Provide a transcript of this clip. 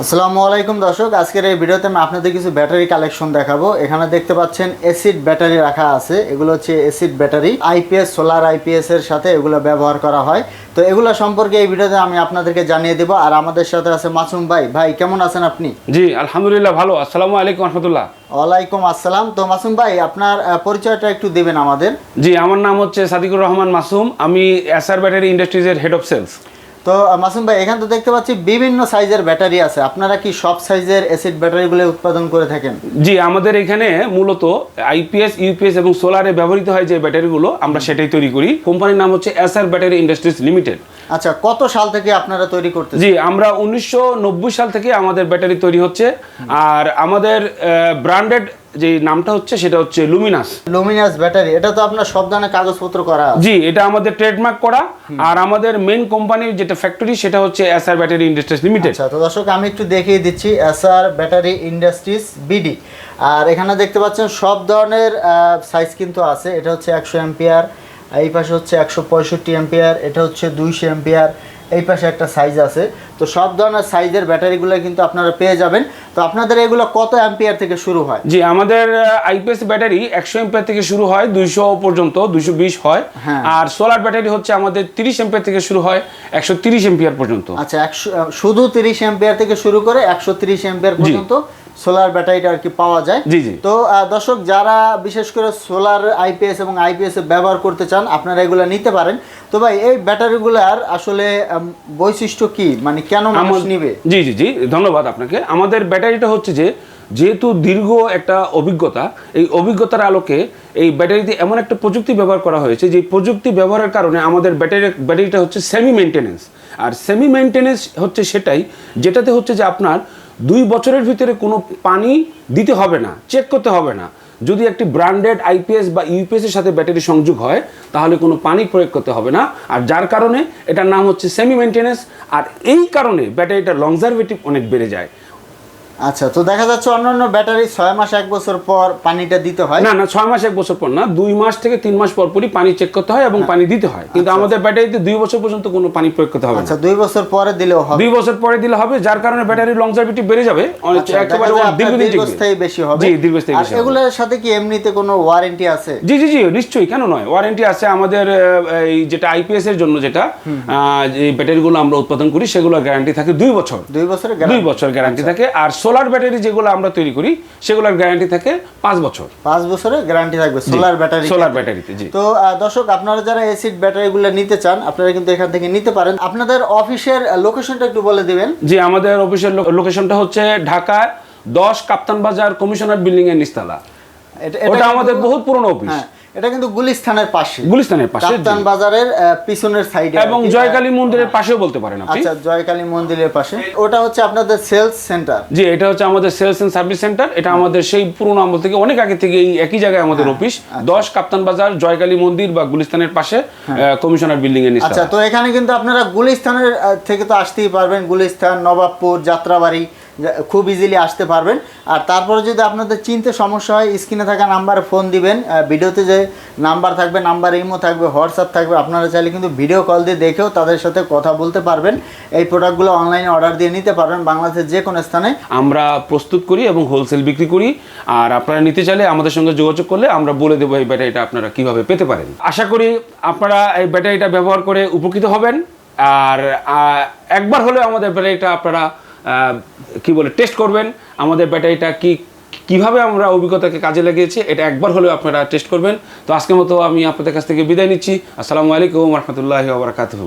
আসসালামু আলাইকুম দর্শক আজকের এই ভিডিওতে আমি আপনাদের কিছু ব্যাটারি কালেকশন দেখাবো। এখানে দেখতে পাচ্ছেন এসিড ব্যাটারি রাখা আছে। এগুলো হচ্ছে acid battery. IPS solar IPS এর সাথে এগুলো ব্যবহার করা হয়। তো এগুলো সম্পর্কে এই ভিডিওতে আমি আপনাদেরকে জানিয়ে দেবো। আর আমাদের সাথে আছে মাসুম ভাই। ভাই কেমন আছেন আপনি? জি আলহামদুলিল্লাহ ভালো। আসসালামু আলাইকুম রহমতুল্লাহ। ওয়ালাইকুম আসসালাম। তো মাসুম ভাই আপনার পরিচয়টা একটু দেবেন আমাদের। জি আমার নাম হচ্ছে সাদিকুর রহমান মাসুম। আমি এসআর ব্যাটারি ইন্ডাস্ট্রিজের হেড অফ সেলস তো মাসুম ভাই, এখান তো দেখতে পাচ্ছি বিভিন্ন সাইজের ব্যাটারি আছে। আপনারা কি সব সাইজের অ্যাসিড ব্যাটারিগুলো উৎপাদন করে থাকেন? জি, আমাদের এখানে মূলত আইপিএস ইউপিএস এবং সোলারে ব্যবহৃত হয় যে ব্যাটারিগুলো, আমরা সেটাই তৈরি করি। কোম্পানির নাম হচ্ছে এসআর ব্যাটারি ইন্ডাস্ট্রিজ লিমিটেড আচ্ছা কত সাল থেকে আপনারা তৈরি করতে জি আমরা উনিশশো নব্বই সাল থেকে আমাদের ব্যাটারি তৈরি হচ্ছে। আর আমাদের ব্র্যান্ডেড যে নামটা হচ্ছে সেটা হচ্ছে লুমিনাস লুমিনাস ব্যাটারি এটা তো আপনার সব ধরনের কাগজপত্র করা জি এটা আমাদের ট্রেডমার্ক করা। আর আমাদের মেন কোম্পানির যেটা ফ্যাক্টরি সেটা হচ্ছে এসআর ব্যাটারি ইন্ডাস্ট্রিজ লিমিটেড আচ্ছা তো দর্শক আমি একটু দেখিয়ে দিচ্ছি এসআর ব্যাটারি ইন্ডাস্ট্রিজ বিডি আর এখানে দেখতে পাচ্ছেন সব ধরনের সাইজ কিন্তু আছে। এটা হচ্ছে একশো এম্পিয়ার এই পাশে হচ্ছে একশো পঁয়ষট্টি এম্পিয়ার এটা হচ্ছে দুইশো এম্পিয়ার এই পাশে একটা সাইজ আছে। তো সব ধরনের সাইজের ব্যাটারিগুলো কিন্তু আপনারা পেয়ে যাবেন। তো আপনাদের এগুলো কত অ্যাম্পিয়ার থেকে শুরু হয়? জি আমাদের আইপিএস ব্যাটারি একশো এম্পিয়ার থেকে শুরু হয় দুইশো পর্যন্ত দুইশো বিশ হয়। হ্যাঁ। আর সোলার ব্যাটারি হচ্ছে আমাদের তিরিশ এম্পিয়ার থেকে শুরু হয় একশো তিরিশ এম্পিয়ার পর্যন্ত। আচ্ছা একশো শুধু তিরিশ এম্পিয়ার থেকে শুরু করে একশো তিরিশ এম্পিয়ার পর্যন্ত সোলার ব্যাটারিটা আর কি পাওয়া যায়। জি, জি। তো দর্শক যারা বিশেষ করে সোলার আইপিএস এবং আইপিএস ব্যবহার করতে চান আপনারা এগুলো নিতে পারেন। তো ভাই এই ব্যাটারিগুলার আসলে বৈশিষ্ট্য কি? মানে কেন মানুষ নিবে? জি জি জি ধন্যবাদ আপনাকে। আমাদের ব্যাটারিটা হচ্ছে যে যেহেতু দীর্ঘ একটা অভিজ্ঞতা এই অভিজ্ঞতার আলোকে এই ব্যাটারিতে এমন একটা প্রযুক্তি ব্যবহার করা হয়েছে যে প্রযুক্তি ব্যবহারের কারণে আমাদের ব্যাটারি ব্যাটারিটা হচ্ছে সেমি মেনটেনেন্স আর সেমি মেনটেনেন্স হচ্ছে সেটাই যেটাতে হচ্ছে যে আপনার দুই বছরের ভিতরে কোনো পানি দিতে হবে না চেক করতে হবে না। যদি একটি ব্র্যান্ডেড আইপিএস বা ইউপিএস এর সাথে ব্যাটারি সংযোগ হয়, তাহলে কোনো পানি প্রয়োগ করতে হবে না। আর যার কারণে এটার নাম হচ্ছে সেমি মেনটেন্যান্স আর এই কারণে ব্যাটারিটা লংজারভেটিভ অনেক বেড়ে যায়। আচ্ছা তো দেখা যাচ্ছে অন্যান্য ব্যাটারি ছয় মাস এক বছর পর পানিটা দিতে হয়। না না ছয় মাস এক বছর পর না দুই মাস থেকে তিন মাস পর পরই পানি চেক করতে হয় এবং পানি দিতে হয়। কিন্তু আমাদের ব্যাটারিতে দুই বছর পর্যন্ত কোনো পানি প্রয়োগ করতে হবে আচ্ছা দুই বছর পরে দিলেও হবে। দুই বছর পরে দিলে হবে যার কারণে ব্যাটারির লংজারভিটি বেড়ে যাবে। আচ্ছা, একেবারে দীর্ঘদিন। দীর্ঘস্থায়ী বেশি হবে। জি দীর্ঘস্থায়ী বেশি এগুলোর সাথে কি এমনিতে কোনো ওয়ারেন্টি আছে? জি জি জি নিশ্চয়ই কেন নয়? ওয়ারেন্টি আছে আমাদের এই যেটা আইপিএস এর জন্য যেটা যে ব্যাটারিগুলো আমরা উৎপাদন করি সেগুলোর গ্যারান্টি থাকে দুই বছর। দুই বছরের দুই বছর গ্যারান্টি থাকে। আর সোলার ব্যাটারি যেগুলো আমরা তৈরি করি সেগুলোর গ্যারান্টি থাকে পাঁচ বছর। পাঁচ বছরের গ্যারান্টি থাকবে সোলার ব্যাটারি সোলার ব্যাটারিতে জি। তো দর্শক আপনারা যারা এসিড ব্যাটারিগুলো নিতে চান আপনারা কিন্তু এখান থেকে নিতে পারেন। আপনাদের অফিসের লোকেশনটা একটু বলে দিবেন। জি আমাদের অফিসের লোকেশনটা হচ্ছে ঢাকা দশ কাপ্তান বাজার কমিশনার বিল্ডিং এর নিস্তালা এটা- আমাদের বহুত পুরনো অফিস এটা কিন্তু গুলিস্তানের পাশে। গুলিস্তানের পাশে কাপ্তান বাজারের পিছনের সাইডে এবং জয়কালী মন্দিরের পাশেও বলতে পারেন আপনি। আচ্ছা জয়কালী মন্দিরের পাশে। ওটা হচ্ছে আপনাদের সেলস সেন্টার। জি এটা হচ্ছে আমাদের সেলস এন্ড সার্ভিস সেন্টার। এটা আমাদের সেই পুরনো আমল থেকে অনেক আগে থেকে এই একই জায়গায় আমাদের অফিস। দশ কাপ্তান বাজার জয়কালী মন্দির বা গুলিস্তানের পাশে আহ, কমিশনার বিল্ডিং এর আচ্ছা তো এখানে কিন্তু আপনারা গুলিস্তানের আহ, থেকে তো আসতেই পারবেন। গুলিস্তান নবাবপুর যাত্রাবাড়ি খুব ইজিলি আসতে পারবেন। আর তারপরে যদি আপনাদের চিনতে সমস্যা হয়, স্ক্রিনে থাকা নাম্বারে ফোন দিবেন। ভিডিওতে যে নাম্বার থাকবে নাম্বার ইমো থাকবে হোয়াটসঅ্যাপ থাকবে, আপনারা চাইলে কিন্তু ভিডিও কল দিয়ে দেখেও তাদের সাথে কথা বলতে পারবেন। এই প্রোডাক্টগুলো অনলাইনে অর্ডার দিয়ে নিতে পারবেন বাংলাদেশের যে কোনো স্থানে। আমরা প্রস্তুত করি এবং হোলসেল বিক্রি করি। আর আপনারা নিতে চাইলে আমাদের সঙ্গে যোগাযোগ করলে আমরা বলে দেবো এই ব্যাটারিটা আপনারা কীভাবে পেতে পারেন। আশা করি আপনারা এই ব্যাটারিটা ব্যবহার করে উপকৃত হবেন। আর একবার হলেও আমাদের ব্যাটারিটা আপনারা কি বলে টেস্ট করবেন, আমাদের ব্যাটারিটা কি, কীভাবে আমরা অভিজ্ঞতাকে কাজে লাগিয়েছি, এটা একবার হলেও আপনারা টেস্ট করবেন। তো আজকের মতো আমি আপনাদের কাছ থেকে বিদায় নিচ্ছি। আসসালামু আলাইকুম রহমতুল্লাহ বারকাতুহ।